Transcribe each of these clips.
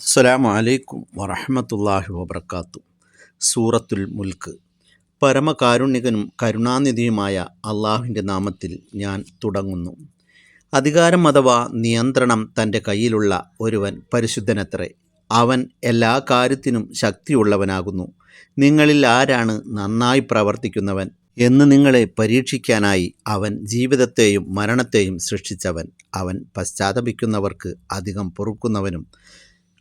അസ്സലാമു അലൈക്കും വറഹമത്തല്ലാഹി വബർക്കാത്തു സൂറത്തുൽ മുൽക്ക് പരമകാരുണ്യകനും കരുണാനിധിയുമായ അള്ളാഹുവിന്റെ നാമത്തിൽ ഞാൻ തുടങ്ങുന്നു. അധികാരം അഥവാ നിയന്ത്രണം തന്റെ കയ്യിലുള്ള ഒരുവൻ പരിശുദ്ധനത്രേ. അവൻ എല്ലാ കാര്യത്തിനും ശക്തിയുള്ളവനാകുന്നു. നിങ്ങളിൽ ആരാണ് നന്നായി പ്രവർത്തിക്കുന്നവൻ എന്ന് നിങ്ങളെ പരീക്ഷിക്കാനായി അവൻ ജീവിതത്തെയും മരണത്തെയും സൃഷ്ടിച്ചവൻ. അവൻ പശ്ചാത്തപിക്കുന്നവർക്ക് അധികം പൊറുക്കുന്നവനും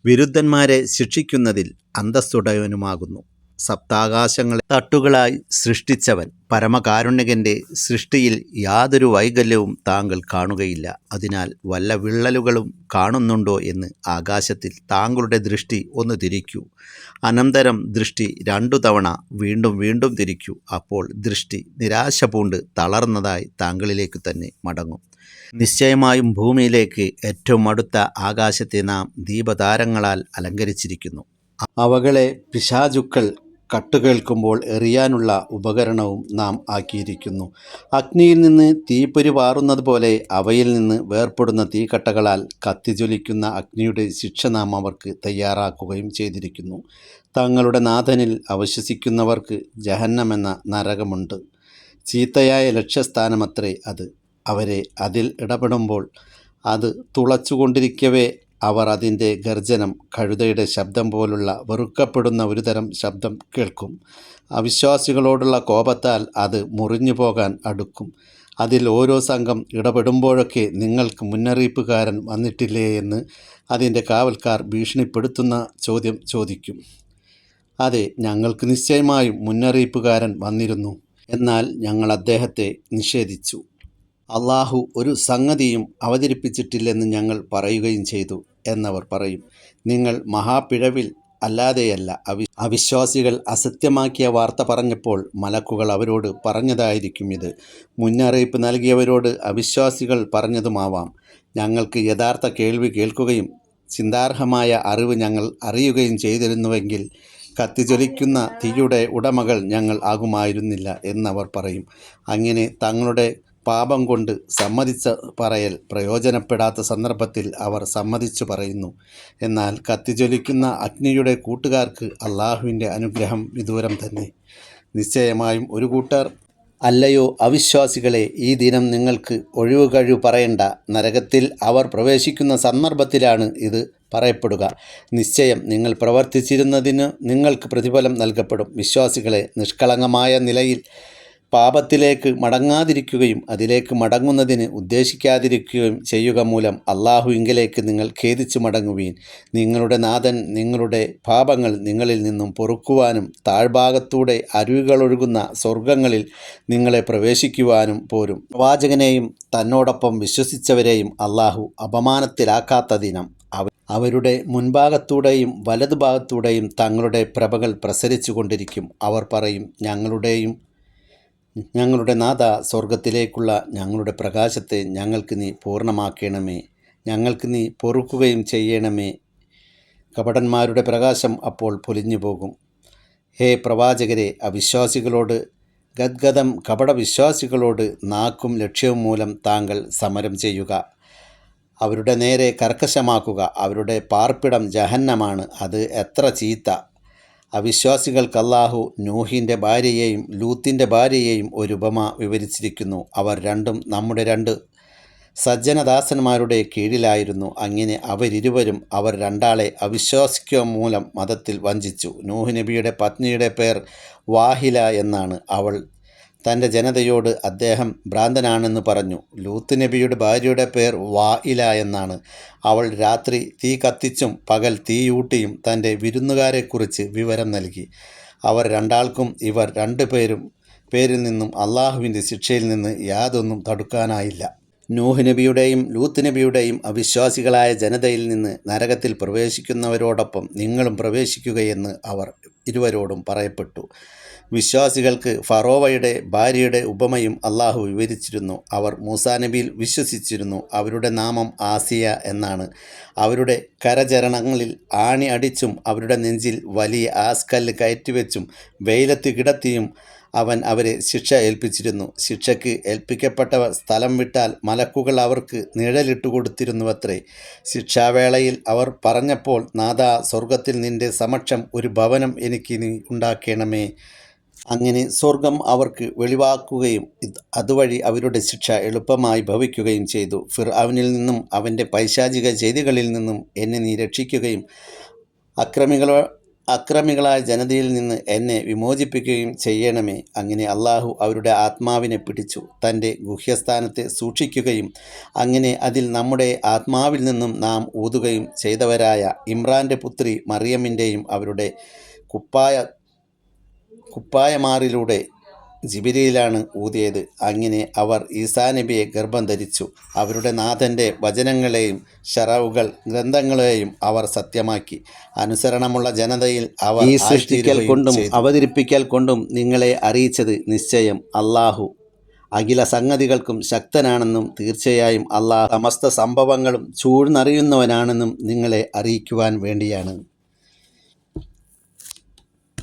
വിരുദ്ധന്മാരെ ശിക്ഷിക്കുന്നതിൽ അന്തസ്സുടയവനുമാകുന്നു. സപ്താകാശങ്ങളെ തട്ടുകളായി സൃഷ്ടിച്ചവൻ പരമകാരുണ്യകന്റെ സൃഷ്ടിയിൽ യാതൊരു വൈകല്യവും താങ്കൾ കാണുകയില്ല. അതിനാൽ വല്ല വിള്ളലുകളും കാണുന്നുണ്ടോ എന്ന് ആകാശത്തിൽ താങ്കളുടെ ദൃഷ്ടി ഒന്ന് തിരിക്കൂ. അനന്തരം ദൃഷ്ടി രണ്ടു തവണ വീണ്ടും വീണ്ടും തിരിക്കൂ. അപ്പോൾ ദൃഷ്ടി നിരാശ പൂണ്ട് തളർന്നതായി താങ്കളിലേക്ക് തന്നെ മടങ്ങും. നിശ്ചയമായും ഭൂമിയിലേക്ക് ഏറ്റവും അടുത്ത ആകാശത്തെ നാം ദീപതാരങ്ങളാൽ അലങ്കരിച്ചിരിക്കുന്നു. അവകളെ പിശാചുക്കൾ കട്ടുകേൾക്കുമ്പോൾ എറിയാനുള്ള ഉപകരണവും നാം ആക്കിയിരിക്കുന്നു. അഗ്നിയിൽ നിന്ന് തീപ്പൊരി പാറുന്നത് പോലെ അവയിൽ നിന്ന് വേർപ്പെടുന്ന തീക്കട്ടകളാൽ കത്തിജ്വലിക്കുന്ന അഗ്നിയുടെ ശിക്ഷ നാം അവർക്ക് തയ്യാറാക്കുകയും ചെയ്തിരിക്കുന്നു. തങ്ങളുടെ നാഥനിൽ അവശ്വസിക്കുന്നവർക്ക് ജഹന്നമെന്ന നരകമുണ്ട്. ചീത്തയായ ലക്ഷ്യസ്ഥാനമത്രേ അത്. അവരെ അതിൽ ഇടപെടുമ്പോൾ അത് തുളച്ചുകൊണ്ടിരിക്കവേ. അവർ അതിന്റെ ഗർജനം കഴുതയുടെ ശബ്ദം പോലുള്ള വെറുക്കപ്പെടുന്ന ഒരുതരം ശബ്ദം കേൾക്കും. അവിശ്വാസികളോടുള്ള കോപത്താൽ അത് മുറിഞ്ഞു പോകാൻ അടുക്കും. അതിൽ ഓരോ സംഘം ഇടപെടുമ്പോഴൊക്കെ നിങ്ങൾക്ക് മുന്നറിയിപ്പുകാരൻ വന്നിട്ടില്ലേ എന്ന് അതിന്റെ കാവൽക്കാർ ഭീഷണിപ്പെടുത്തുന്ന ചോദ്യം ചോദിക്കും. അതെ ഞങ്ങൾക്ക് നിശ്ചയമായും മുന്നറിയിപ്പുകാരൻ വന്നിരുന്നു. എന്നാൽ ഞങ്ങൾ അദ്ദേഹത്തെ നിഷേധിച്ചു. അള്ളാഹു ഒരു സംഗതിയും അവതരിപ്പിച്ചിട്ടില്ലെന്ന് ഞങ്ങൾ പറയുകയും ചെയ്തു എന്നവർ പറയും. നിങ്ങൾ മഹാപിഴവിൽ അല്ലാതെയല്ല അവി അവിശ്വാസികൾ അസത്യമാക്കിയ വാർത്ത പറഞ്ഞപ്പോൾ മലക്കുകൾ അവരോട് പറഞ്ഞതായിരിക്കും ഇത്. മുന്നറിയിപ്പ് നൽകിയവരോട് അവിശ്വാസികൾ പറഞ്ഞതുമാവാം. ഞങ്ങൾക്ക് യഥാർത്ഥ കേൾവി കേൾക്കുകയും ചിന്താർഹമായ അറിവ് ഞങ്ങൾ അറിയുകയും ചെയ്തിരുന്നുവെങ്കിൽ കത്തിജ്വലിക്കുന്ന തീയുടെ ഉടമകൾ ഞങ്ങൾ ആകുമായിരുന്നില്ല എന്നവർ പറയും. അങ്ങനെ തങ്ങളുടെ പാപം കൊണ്ട് സമ്മതിച്ച പറയൽ പ്രയോജനപ്പെടാത്ത സന്ദർഭത്തിൽ അവർ സമ്മതിച്ചു പറയുന്നു. എന്നാൽ കത്തിജ്വലിക്കുന്ന അഗ്നിയുടെ കൂട്ടുകാർക്ക് അള്ളാഹുവിന്റെ അനുഗ്രഹം വിദൂരം തന്നെ. നിശ്ചയമായും ഒരു കൂട്ടർ അല്ലയോ അവിശ്വാസികളെ ഈ ദിനം നിങ്ങൾക്ക് ഒഴിവ് കഴിവ് പറയണ്ട. നരകത്തിൽ അവർ പ്രവേശിക്കുന്ന സന്ദർഭത്തിലാണ് ഇത് പറയപ്പെടുക. നിശ്ചയം നിങ്ങൾ പ്രവർത്തിച്ചിരുന്നതിന് നിങ്ങൾക്ക് പ്രതിഫലം നൽകപ്പെടും. വിശ്വാസികളെ നിഷ്കളങ്കമായ നിലയിൽ പാപത്തിലേക്ക് മടങ്ങാതിരിക്കുകയും അതിലേക്ക് മടങ്ങുന്നതിന് ഉദ്ദേശിക്കാതിരിക്കുകയും ചെയ്യുക മൂലം അള്ളാഹുവിങ്കിലേക്ക് നിങ്ങൾ ഖേദിച്ചു മടങ്ങുകയും നിങ്ങളുടെ നാഥൻ നിങ്ങളുടെ പാപങ്ങൾ നിങ്ങളിൽ നിന്നും പൊറുക്കുവാനും താഴ്ഭാഗത്തൂടെ അരുവികളൊഴുകുന്ന സ്വർഗങ്ങളിൽ നിങ്ങളെ പ്രവേശിക്കുവാനും പോരും. പ്രവാചകനെയും തന്നോടൊപ്പം വിശ്വസിച്ചവരെയും അള്ളാഹു അപമാനത്തിലാക്കാത്ത ദിനം. അവരുടെ മുൻഭാഗത്തൂടെയും വലതുഭാഗത്തൂടെയും തങ്ങളുടെ പ്രഭകൾ പ്രസരിച്ചു കൊണ്ടിരിക്കും അവർ പറയും ഞങ്ങളുടെയും ഞങ്ങളുടെ നാഥ സ്വർഗത്തിലേക്കുള്ള ഞങ്ങളുടെ പ്രകാശത്തെ ഞങ്ങൾക്ക് നീ പൂർണമാക്കണമേ. ഞങ്ങൾക്ക് നീ പൊറുക്കുകയും ചെയ്യണമേ. കപടന്മാരുടെ പ്രകാശം അപ്പോൾ പൊലിഞ്ഞു പോകും ഹേ പ്രവാചകരെ അവിശ്വാസികളോട് ഗദ്ഗതം കപടവിശ്വാസികളോട് നാക്കും ലക്ഷ്യവും മൂലം താങ്കൾ സമരം ചെയ്യുക. അവരുടെ നേരെ കർക്കശമാക്കുക. അവരുടെ പാർപ്പിടം ജഹന്നമാണ്. അത് എത്ര ചീത്ത. അവിശ്വാസികൾക്ക് അല്ലാഹു നൂഹിന്റെ ഭാര്യയെയും ലൂത്തിന്റെ ഭാര്യയെയും ഒരു ഉപമ വിവരിച്ചിരിക്കുന്നു. അവർ രണ്ടും നമ്മുടെ രണ്ട് സജ്ജനദാസന്മാരുടെ കീഴിലായിരുന്നു. അങ്ങനെ അവരിരുവരും അവർ രണ്ടാളെ അവിശ്വാസിക്കുക മൂലം മതത്തിൽ വഞ്ചിച്ചു. നൂഹ് നബിയുടെ പത്നിയുടെ പേർ വാഹില എന്നാണ്. അവൾ തന്റെ ജനതയോട് അദ്ദേഹം ഭ്രാന്തനാണെന്ന് പറഞ്ഞു. ലൂത്ത് നബിയുടെ ഭാര്യയുടെ പേർ വായില എന്നാണ്. അവൾ രാത്രി തീ കത്തിച്ചും പകൽ തീയൂട്ടിയും തന്റെ വിരുന്നുകാരെക്കുറിച്ച് വിവരം നൽകി. അവർ രണ്ടാൾക്കും ഇവർ രണ്ടു പേരും പേരിൽ നിന്നും അള്ളാഹുവിന്റെ ശിക്ഷയിൽ നിന്ന് യാതൊന്നും തടുക്കാനായില്ല. നൂഹ് നബിയുടെയും ലൂത്ത് നബിയുടെയും അവിശ്വാസികളായ ജനതയിൽ നിന്ന് നരകത്തിൽ പ്രവേശിക്കുന്നവരോടൊപ്പം നിങ്ങളും പ്രവേശിക്കുകയെന്ന് അവർ ഇരുവരോടും പറയപ്പെട്ടു. വിശ്വാസികൾക്ക് ഫറോവയുടെ ഭാര്യയുടെ ഉപമയും അള്ളാഹു വിവരിച്ചിരുന്നു. അവർ മൂസാ നബിയിൽ വിശ്വസിച്ചിരുന്നു. അവരുടെ നാമം ആസിയ എന്നാണ്. അവരുടെ കരചരണങ്ങളിൽ ആണി അടിച്ചും അവരുടെ നെഞ്ചിൽ വലിയ ആസ്കല്ല് കയറ്റിവെച്ചും വെയിലത്ത് കിടത്തിയും അവൻ അവരെ ശിക്ഷ ഏൽപ്പിച്ചിരുന്നു. ശിക്ഷയ്ക്ക് ഏൽപ്പിക്കപ്പെട്ടവർ സ്ഥലം വിട്ടാൽ മലക്കുകൾ അവർക്ക് നിഴലിട്ടു കൊടുത്തിരുന്നുവത്രേ ശിക്ഷാവേളയിൽ അവർ പറഞ്ഞപ്പോൾ നാഥ സ്വർഗത്തിൽ നിന്റെ സമക്ഷം ഒരു ഭവനം എനിക്ക് നീ ഉണ്ടാക്കണമേ. അങ്ങനെ സ്വർഗം അവർക്ക് വെളിവാക്കുകയും അതുവഴി അവരുടെ ശിക്ഷ എളുപ്പമായി ഭവിക്കുകയും ചെയ്തു. ഫിർ അവനിൽ നിന്നും അവന്റെ പൈശാചിക ചെയ്തികളിൽ നിന്നും എന്നെ നീ രക്ഷിക്കുകയും അക്രമികളോ അക്രമികളായ ജനതയിൽ നിന്ന് എന്നെ വിമോചിപ്പിക്കുകയും ചെയ്യണമേ. അങ്ങനെ അള്ളാഹു അവരുടെ ആത്മാവിനെ പിടിച്ചു. തന്റെ ഗുഹ്യസ്ഥാനത്തെ സൂക്ഷിക്കുകയും അങ്ങനെ അതിൽ നമ്മുടെ ആത്മാവിൽ നിന്നും നാം ഊതുകയും ചെയ്തവരായ ഇമ്രാന്റെ പുത്രി മറിയമ്മിന്റെയും അവരുടെ കുപ്പായ കുപ്പായമാറിലൂടെ ജിബിരിയിലാണ് ഊതിയത്. അങ്ങനെ അവർ ഈസാ നബിയെ ഗർഭം ധരിച്ചു. അവരുടെ നാഥന്റെ വചനങ്ങളെയും ഷറവുകൾ ഗ്രന്ഥങ്ങളെയും അവർ സത്യമാക്കി. അനുസരണമുള്ള ജനതയിൽ അവർ ഈ സൃഷ്ടിക്കൽ കൊണ്ടും. അവതരിപ്പിക്കൽ കൊണ്ടും നിങ്ങളെ അറിയിച്ചത് നിശ്ചയം അള്ളാഹു അഖില സംഗതികൾക്കും ശക്തനാണെന്നും തീർച്ചയായും അള്ളാഹ് സമസ്ത സംഭവങ്ങളും ചൂഴ്ന്നറിയുന്നവനാണെന്നും നിങ്ങളെ അറിയിക്കുവാൻ വേണ്ടിയാണ്.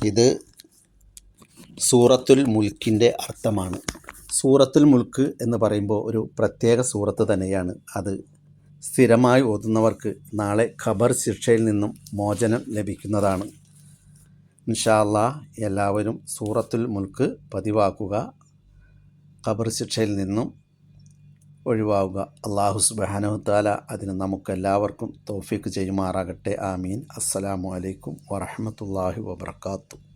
ഇത് സൂറത്തുൽ മുൽക്കിന്റെ അർത്ഥമാണ്. സൂറത്തുൽ മുൽക്ക് എന്ന് പറയുമ്പോൾ ഒരു പ്രത്യേക സൂറത്ത് തന്നെയാണ്. അത് സ്ഥിരമായി ഓതുന്നവർക്ക് നാളെ ഖബർ ശിക്ഷയിൽ നിന്നും മോചനം ലഭിക്കുന്നതാണ്. ഇൻഷാ അല്ലാ എല്ലാവരും സൂറത്തുൽ മുൽക്ക് പതിവാക്കുക ഖബർ ശിക്ഷയിൽ നിന്നും ഒഴിവാവുക. അള്ളാഹു സുബാനുത്താല അതിന് നമുക്കെല്ലാവർക്കും തോഫിക്ക് ചെയ്യുമാറാകട്ടെ. ആമീൻ. അസ്സലാമു അലൈക്കും വറഹമത്തല്ലാഹി വബർക്കാത്തു